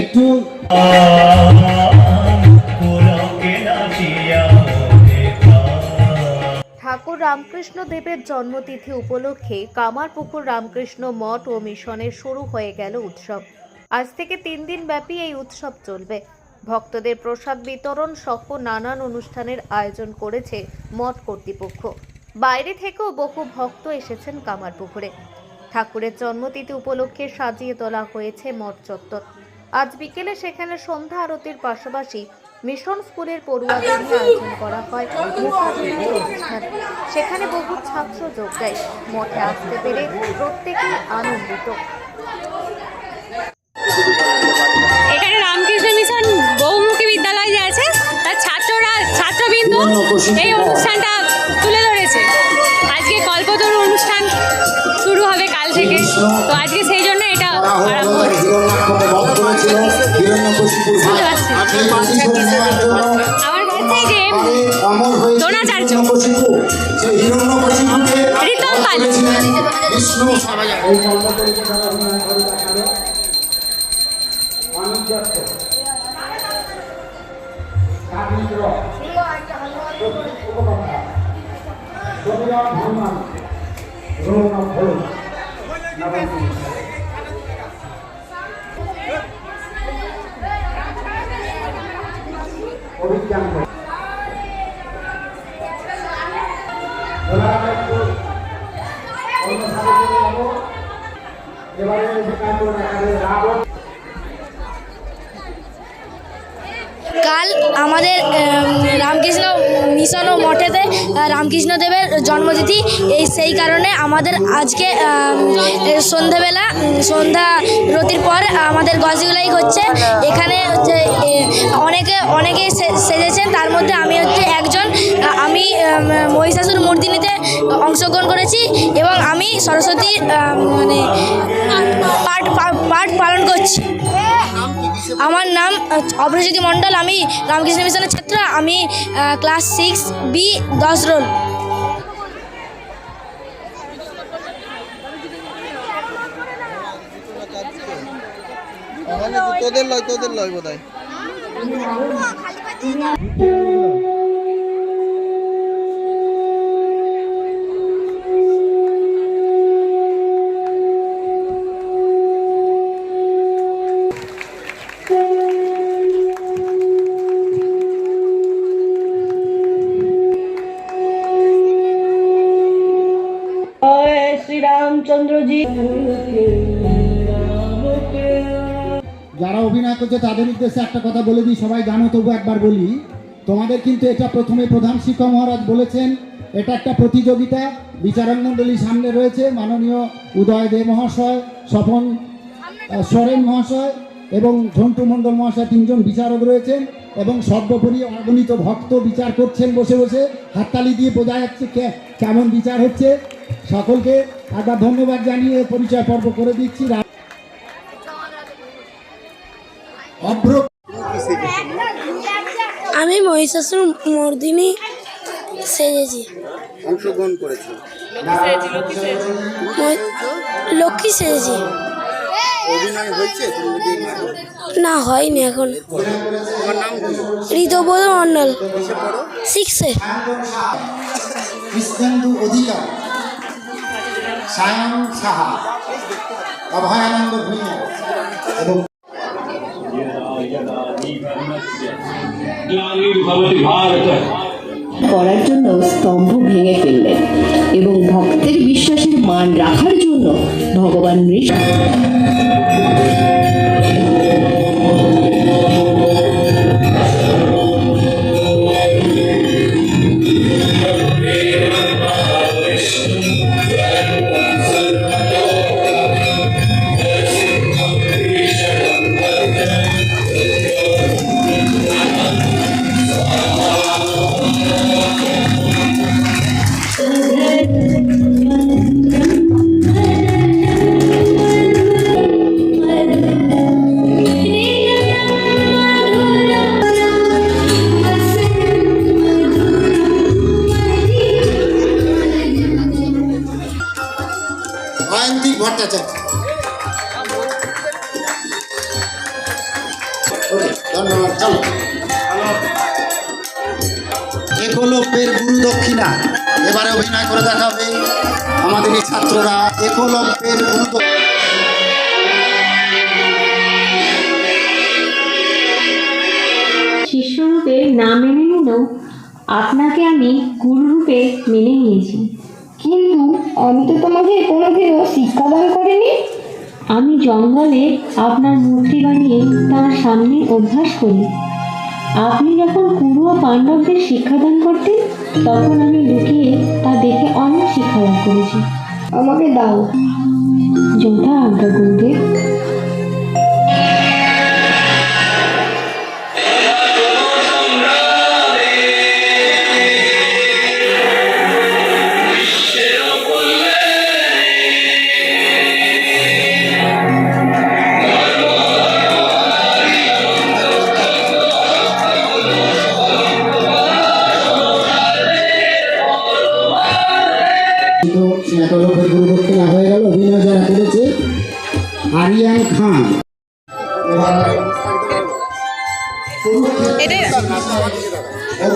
একটু, ঠাকুর রামকৃষ্ণ দেবের জন্মতিথি উপলক্ষে কামারপুকুর রামকৃষ্ণ মঠ ও মিশনের শুরু হয়ে গেল উৎসব। আজ থেকে তিন দিন ব্যাপী এই উৎসব চলবে। ভক্তদের প্রসাদ বিতরণ সহ নানান অনুষ্ঠানের আয়োজন করেছে মঠ কর্তৃপক্ষ। বাইরে থেকেও বহু ভক্ত এসেছেন কামারপুকুরে। ঠাকুরের জন্মতিথি উপলক্ষে সাজিয়ে তোলা হয়েছে মঠ চত্বর। আজ বিকেলে সেখানে সন্ধ্যা আরতির পাশাপাশি মিশন স্কুলের পড়ুয়াদের নিয়ে আয়োজন করা হয়। অনুষ্ঠান। সেখানে বহু ছাত্র যোগ দেয়। মঠে আসতে পেরে প্রত্যেকেই আনন্দিত। এখানে রামকৃষ্ণ মিশন বহুমুখী বিদ্যালয় যে আছে তার ছাত্ররা ছাত্রবিন্দু এই অনুষ্ঠানটা তুলে ধরেছে। আজকে কল্পতরু অনুষ্ঠান শুরু হবে কাল থেকে। তো আজকে সেই জন্য এটা আরম্ভ হচ্ছে আমার কাছে যে। বিষ্ণু অভিজ্ঞান আমাদের রামকৃষ্ণ মিশন ও মঠেতে রামকৃষ্ণদেবের জন্মতিথি। এই সেই কারণে আমাদের আজকে উম, সন্ধ্যা রতির পর আমাদের গজগুলাই হচ্ছে। এখানে হচ্ছে অনেকে অনেকেই সেজেছেন। তার মধ্যে আমি হচ্ছে একজন। আমি মহিষাসুর মূর্তিনিতে অংশগ্রহণ করেছি এবং আমি সরস্বতীর আম, মানে পাঠ পাঠ পালন করছি। আমার নাম অপরাজিত মণ্ডল আমি রামকৃষ্ণ মিশনের ছাত্র আমি ক্লাস সিক্স বি দশ রোল। তোদের লয় তোদের লয় বোধ হয় যারা অভিনয় করছে, তাদের উদ্দেশ্যে একটা কথা বলে দিই, সবাই জানো, তবু একবার বলি, তোমাদের কিন্তু এটা প্রথমে প্রধান শিক্ষক মহারাজ বলেছেন, এটা একটা প্রতিযোগিতা, বিচারক মণ্ডলী সামনে রয়েছে, মাননীয় উদয় দে মহাশয়, স্বপন সরেন মহাশয় এবং ঝন্টু মণ্ডল মহাশয় তিনজন বিচারক রয়েছেন এবং সর্বোপরি অগণিত ভক্ত বিচার করছেন বসে বসে, হাততালি দিয়ে বোঝা যাচ্ছে কেমন বিচার হচ্ছে। সকলকে একবার ধন্যবাদ জানিয়ে পরিচয় পর্ব করে দিচ্ছি। অভ্র আমি মহিষাসুর মর্দিনী সেজেছি। অংশগ্রহণ করেছে। লক্ষ্মী সেজেছি। অভিনয় হয়েছে? না হয়নি এখন। ঋতবোধ মণ্ডল। সিক্সে। কৃষ্ণেন্দু অধিকার। সায়ন সাহা। অভয়ানন্দ ভূঁইয়া এবং করার জন্য স্তম্ভ ভেঙে ফেললেন এবং ভক্তের বিশ্বাসের মান রাখার জন্য ভগবান ঋষি অয়ন্তিক ভট্টাচার্য। গুরু দক্ষিণা। এবারে অভিনয় করে দেখাবে আমাদের এই ছাত্ররা। একলব্যের গুরু শিষ্যরূপে না মেনে নিলেও আপনাকে আমি গুরুরূপে মেনে নিয়েছি। কিন্তু আমি তো তোমাকে কোনোদিনও শিক্ষাদান করিনি? আমি জঙ্গলে আপনার মূর্তি বানিয়ে তার সামনে অভ্যাস করি। আপনি যখন কুরু ও পাণ্ডবদের শিক্ষাদান করতেন তখন আমি লুকিয়ে তা দেখে অনেক শিক্ষাদান করেছি। আমাকে দাও। যথা আজ্ঞা গুরুদেব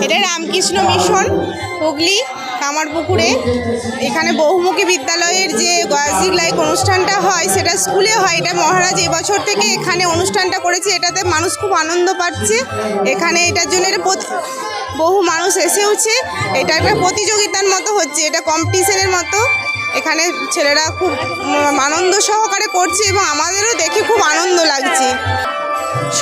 এটা রামকৃষ্ণ মিশন, হুগলি, কামারপুকুরে। এখানে বহুমুখী বিদ্যালয়ের যে গয়াজিক লাইক অনুষ্ঠানটা হয়, সেটা স্কুলে হয়। এটা মহারাজ এবছর থেকে এখানে অনুষ্ঠানটা করেছে। এটাতে মানুষ খুব আনন্দ পাচ্ছে। এখানে এটার জন্য এটা বহু মানুষ এসেওছে। এটা একটা প্রতিযোগিতার মতো হচ্ছে। এটা কম্পিটিশনের মতো। এখানে ছেলেরা খুব আনন্দ সহকারে করছে এবং আমাদেরও দেখে খুব আনন্দ লাগছে।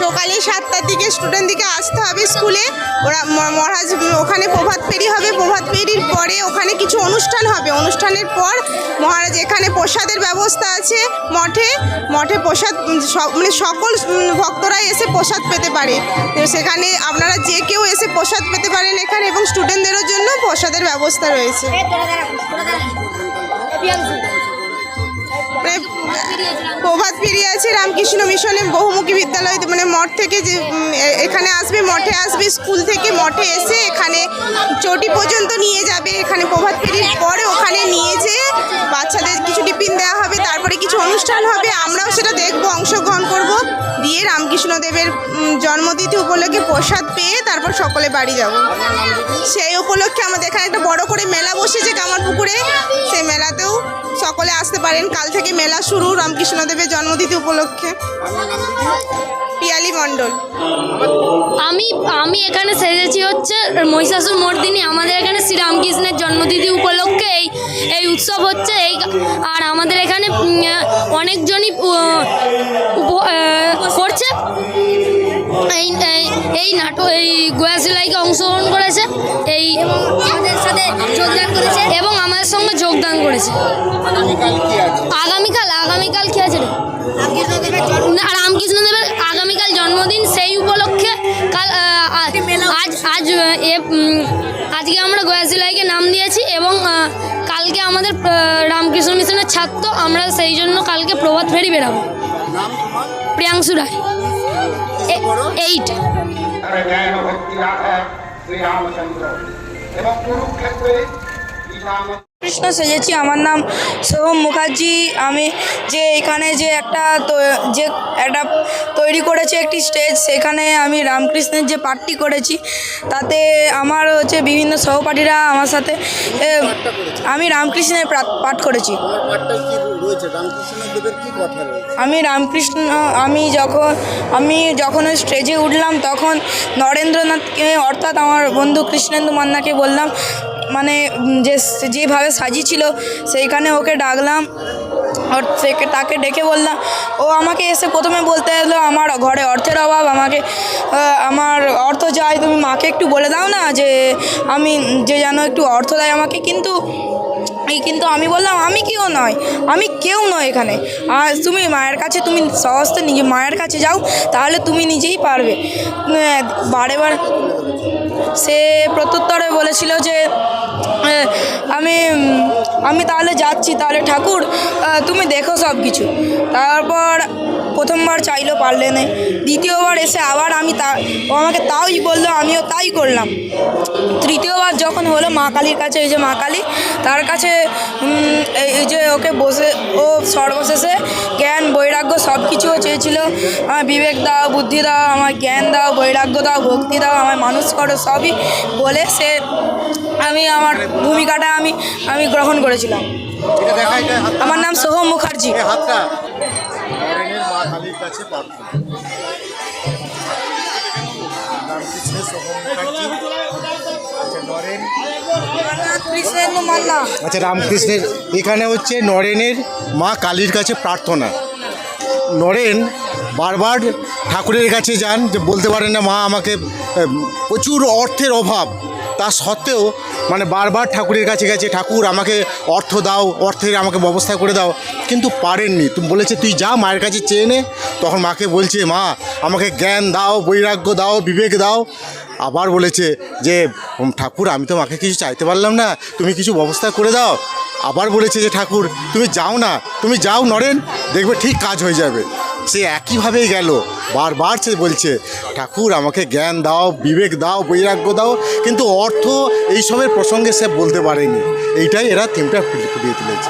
সকালে সাতটার দিকে স্টুডেন্ট দিকে আসতে হবে স্কুলে ওরা মহারাজ ওখানে প্রভাত ফেরি হবে। প্রভাত ফেরির পরে ওখানে কিছু অনুষ্ঠান হবে। অনুষ্ঠানের পর মহারাজ এখানে প্রসাদের ব্যবস্থা আছে মঠে। মঠে প্রসাদ মানে সকল ভক্তরাই এসে প্রসাদ পেতে পারে। সেখানে আপনারা যে কেউ এসে প্রসাদ পেতে পারেন এখানে এবং স্টুডেন্টদেরও জন্য প্রসাদের ব্যবস্থা রয়েছে। প্রভাত ফেরি আছে রামকৃষ্ণ মিশনে বহুমুখী বিদ্যালয় মানে মঠ থেকে যে এখানে আসবে মঠে আসবে স্কুল থেকে মঠে এসে এখানে চটি পর্যন্ত নিয়ে যাবে। এখানে প্রভাত ফেরির পরে ওখানে নিয়ে যেয়ে বাচ্চাদের কিছু টিফিন দেওয়া হবে তারপরে কিছু অনুষ্ঠান হবে। আমরাও সেটা দেখব অংশগ্রহণ করব। দিয়ে রামকৃষ্ণ দেবের উম, জন্মতিথি উপলক্ষে প্রসাদ পেয়ে তারপর সকলে বাড়ি যাব। সেই উপলক্ষে আমাদের এখানে একটা বড় করে মেলা পারেন। কাল থেকে মেলা শুরু, রামকৃষ্ণদেবের জন্মতিথি উপলক্ষে। পিয়ালি মণ্ডল। আমি আমি এখানে সেজেছি হচ্ছে মহিষাসুর মর্দিনী। আমাদের এখানে শ্রীরামকৃষ্ণের জন্মতিথি উপলক্ষে এই এই উৎসব হচ্ছে। এই, আর আমাদের এখানে অনেকজনই করছে। এই এই- এই নাটক এই গোয়া সিলাইকে অংশগ্রহণ করেছে এই আমাদের সাথে যোগদান করেছে এবং আমাদের সঙ্গে যোগদান করেছে। আগামীকাল আগামীকাল কি আছে রামকৃষ্ণ দেবের আগামীকাল জন্মদিন সেই উপলক্ষে কাল আজ আজ এ আজকে আমরা গয়াসিলাইকে নাম দিয়েছি এবং কালকে আমাদের রামকৃষ্ণ মিশনের ছাত্র আমরা সেই জন্য কালকে প্রভাত ফেরি বেরাবো। প্রিয়াংশু রায়। এইট। শ্রীরামচন্দ্র এবং কুরুক্ষেত্রে কৃষ্ণ সেজেছি। আমার নাম সোহম মুখার্জি। আমি যে এখানে যে একটা যে একটা তৈরি করেছে একটি স্টেজ সেখানে আমি রামকৃষ্ণের যে পাঠটি করেছি তাতে আমার হচ্ছে বিভিন্ন সহপাঠীরা আমার সাথে আমি রামকৃষ্ণের পাঠ করেছি। আমি রামকৃষ্ণ আমি যখন আমি যখন ওই স্টেজে উঠলাম তখন নরেন্দ্রনাথকে অর্থাৎ আমার বন্ধু কৃষ্ণেন্দু মান্নাকে বললাম মানে যে যেভাবে সাজিয়েছিল, সেইখানে ওকে ডাকলাম। আর থেকে তাকে ডেকে বললাম, ও আমাকে এসে প্রথমে বলতে এলো, আমার ঘরে অর্থের অভাব, আমাকে আমার অর্থ চাই, তুমি মাকে একটু বলে দাও না যে, আমি যে যেন একটু অর্থ দেয় আমাকে, কিন্তু কিন্তু আমি বললাম, আমি কেউ নয়, আমি কেউ নয় এখানে। আর তুমি মায়ের কাছে, তুমি সহজতে নিজে মায়ের কাছে যাও, তাহলে তুমি নিজেই পারবে। বারে বার সে প্রত্যুত্তরে বলেছিল যে আমি আমি তাহলে যাচ্ছি, তাহলে ঠাকুর তুমি দেখো সব কিছু তারপর প্রথমবার চাইলো পারলে না দ্বিতীয়বার এসে আবার আমি তা ও আমাকে তাওই বলল আমিও তাই করলাম। তৃতীয়বার যখন হলো মা কালীর কাছে এই যে মা কালী তার কাছে এই যে ওকে বসে ও সর্বশেষে জ্ঞান বৈরাগ্য সব কিছুও চেয়েছিল। আমার বিবেক দাও বুদ্ধি দাও আমার জ্ঞান দাও বৈরাগ্য দাও ভক্তি দাও আমার মানুষ করো সবই বলে সে আমি আমার ভূমিকাটা আমি আমি গ্রহণ করেছিলাম। আমার নাম সোহম মুখার্জি। কালীর কাছে প্রার্থনা রামকৃষ্ণের আচ্ছা, আচ্ছা রামকৃষ্ণের এখানে হচ্ছে নরেনের মা কালীর কাছে প্রার্থনা। নরেন বারবার ঠাকুরের কাছে যান যে বলতে পারেন না মা আমাকে প্রচুর অর্থের অভাব। তা সত্ত্বেও মানে বারবার ঠাকুরের কাছে গেছে, ঠাকুর, আমাকে অর্থ দাও, অর্থের আমাকে ব্যবস্থা করে দাও। কিন্তু পারেননি। তুমি বলেছে, তুই যা, মায়ের কাছে চেয়ে নে। তখন মাকে বলছে, মা, আমাকে জ্ঞান দাও, বৈরাগ্য দাও, বিবেক দাও। আবার বলেছে যে ঠাকুর, আমি তো মাকে কিছু চাইতে পারলাম না, তুমি কিছু ব্যবস্থা করে দাও। আবার বলেছে যে, ঠাকুর, তুমি যাও না, তুমি যাও নরেন, দেখবে ঠিক কাজ হয়ে যাবে। সে একইভাবেই গেল। বারবার সে বলছে, ঠাকুর, আমাকে জ্ঞান দাও, বিবেক দাও, বৈরাগ্য দাও। কিন্তু অর্থ এইসবের প্রসঙ্গে সে বলতে পারেনি। এইটাই এরা থিমটা ফুটিয়ে তুলেছে।